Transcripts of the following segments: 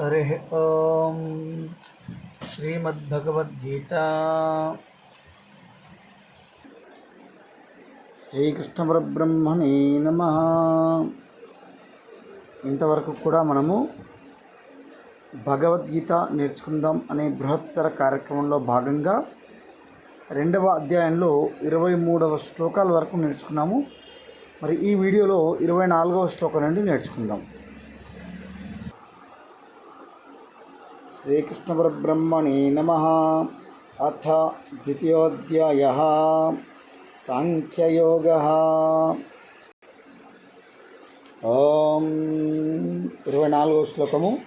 హరి ఓం శ్రీమద్భగవద్గీత శ్రీకృష్ణ పరబ్రహ్మణే నమ ఇంతవరకు కూడా మనము భగవద్గీత నేర్చుకుందాం అనే బృహత్తర కార్యక్రమంలో భాగంగా రెండవ అధ్యాయంలో ఇరవై మూడవ శ్లోకాల వరకు నేర్చుకున్నాము. మరి ఈ వీడియోలో ఇరవై నాలుగవ శ్లోకం నుండి నేర్చుకుందాం. శ్రీకృష్ణ పరబ్రహ్మణే నమ. అథ ద్వితీయోధ్యాయ. సాంఖ్యయోగ. ఓం ఇరవై నాలుగో శ్లోకము.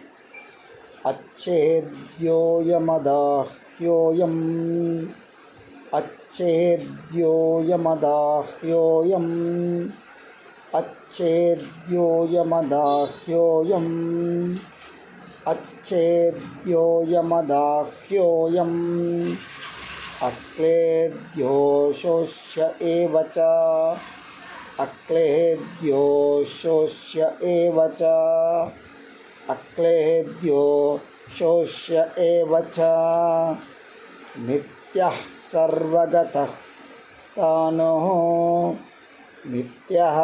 అచ్చేద్యోయమదాహ్యోయం అచ్చేద్యోయమదాహ్యోయం అచ్చేద్యోయమదాహ్యోయం अच्छेद्योयमदाह्योऽयम्। अक्लेद्यो शोष्य एव च। शोष्य एव च। अक्लेद्यो शोष्य एव च। नित्यः सर्वगतः नित्यः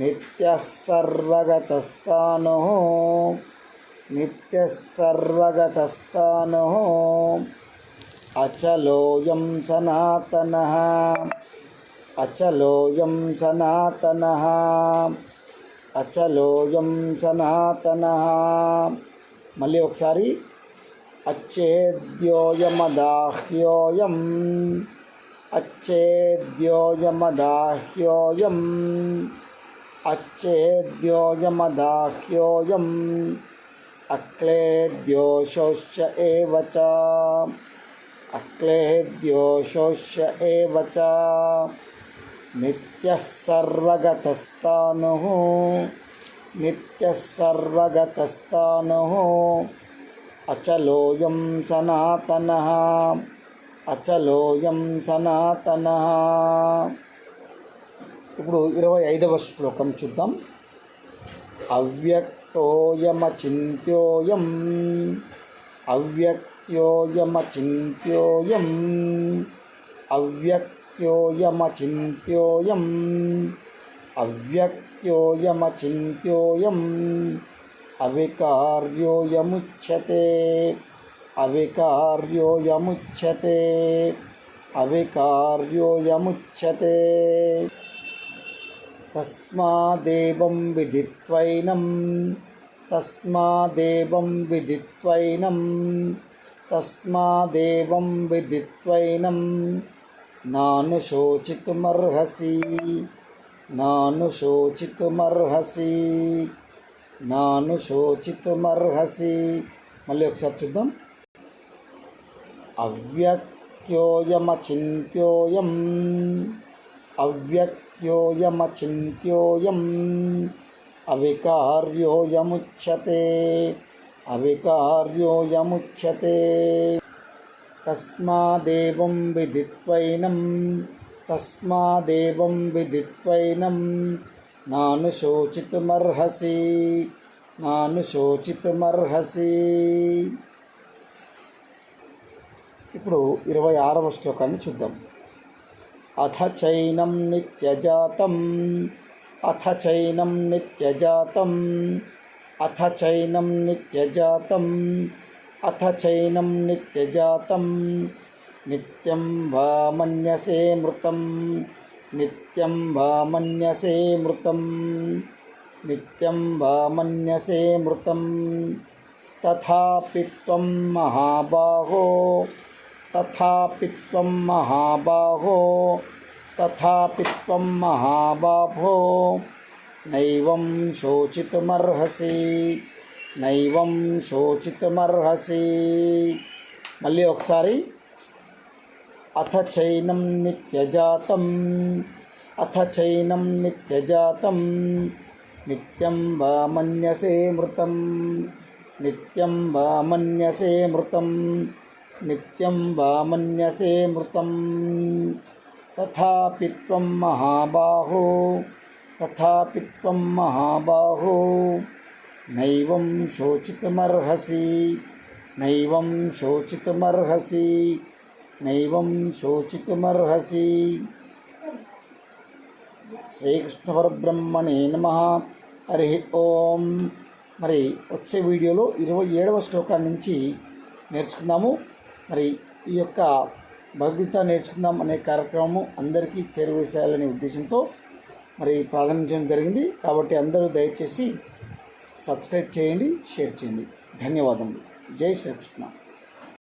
नित्यः सर्वगतस्थाणुः नित्यः सर्वगतस्थाणुः अचलोऽयं सनातनः अचलोऽयं सनातनः అచలోయం సనాతన మళ్ళీ ఒకసారి అచ్చేద్యోయమదాహ్యోయం అచ్చేద్యోయమదాహ్యోయం अच्छेद्योयमदाह्योऽयम् अक्लेद्योषोश्च एव च। अक्लेद्योषोश्च एव च। नित्यः सर्वगतस्थाणुः नित्यः सर्वगतस्थाणुः अचलोऽयं सनातनः अचलोऽयं सनातनः। ఇప్పుడు ఇరవై ఐదవ శ్లోకం చూద్దాం. అవ్యక్తోయమచింత్యోయం. అవ్యక్త్యోయమచింత్యోయం అవ్యక్త్యోయమచింత్యోయం అవ్యక్త్యోయమచింత్యోయం అవికార్యోయముచ్యతే. అవికార్యోయముచ్యతే. అవికార్యోయముచ్యతే. తస్మాదేవం విదిత్వైనం తస్మాదేవం విదిత్వైనం తస్మాదేవం విదిత్వైనం. నాను శోచితుమర్హసి నాను శోచితుమర్హసి నాను శోచితుమర్హసి. మళ్ళీ ఒకసారి చూద్దాం. అవ్యక్త్యోయమచింత్యోయం అవ్యక్త్యోయమచింత్యోయం అవికార్యోయముచ్యతే అవికార్యోయముచ్యతే తస్మాదేవం విదిత్వైనం తస్మాదేవం విదిత్వైనం నాను శోచితుమర్హసి నాను శోచితుమర్హసి ఇప్పుడు ఇరవై ఆరవ శ్లోకాన్ని చూద్దాం. अथ चैनं नित्यजातम्। अथ चैनं नित्यजातम्। अथ चैनं नित्यजातम्। अथ चैनं नित्यजातं नित्यं वा मन्यसे मृतं नित्यं वा मन्यसे मृतं नित्यं वा मन्यसे मृतं तथापि त्वं महाबाहो। తథాపి త్వం మహాబాహో తథాపి త్వం మహాబాహో నైవం శోచితుమర్హసి నైవం శోచితుమర్హసి మళ్ళీ ఒకసారి అథ చైనం నిత్యజాతం అథ చైనం నిత్యజాతం నిత్యం వా మన్యసే మృతం నిత్యం వా మన్యసే మృతం నిత్యం వామన్యసే మృతం. తథాపి త్వం మహాబాహో తథాపి త్వం మహాబాహో. నైవం శోచితమర్హసి నైవం శోచితమర్హసి నైవం శోచితమర్హసి. శ్రీకృష్ణ పరబ్రహ్మణే నమ. హరి ఓం. మరి వచ్చే వీడియోలో ఇరవై ఏడవ శ్లోకాన్ని నుంచి నేర్చుకుందాము. మరి ఈ యొక్క భగవద్గీత నేర్చుకుందాం అనే కార్యక్రమము అందరికీ చేరువేసేయాలనే ఉద్దేశంతో మరి ప్రారంభించడం జరిగింది. కాబట్టి అందరూ దయచేసి సబ్స్క్రైబ్ చేయండి షేర్ చేయండి. ధన్యవాదములు. జై శ్రీకృష్ణ.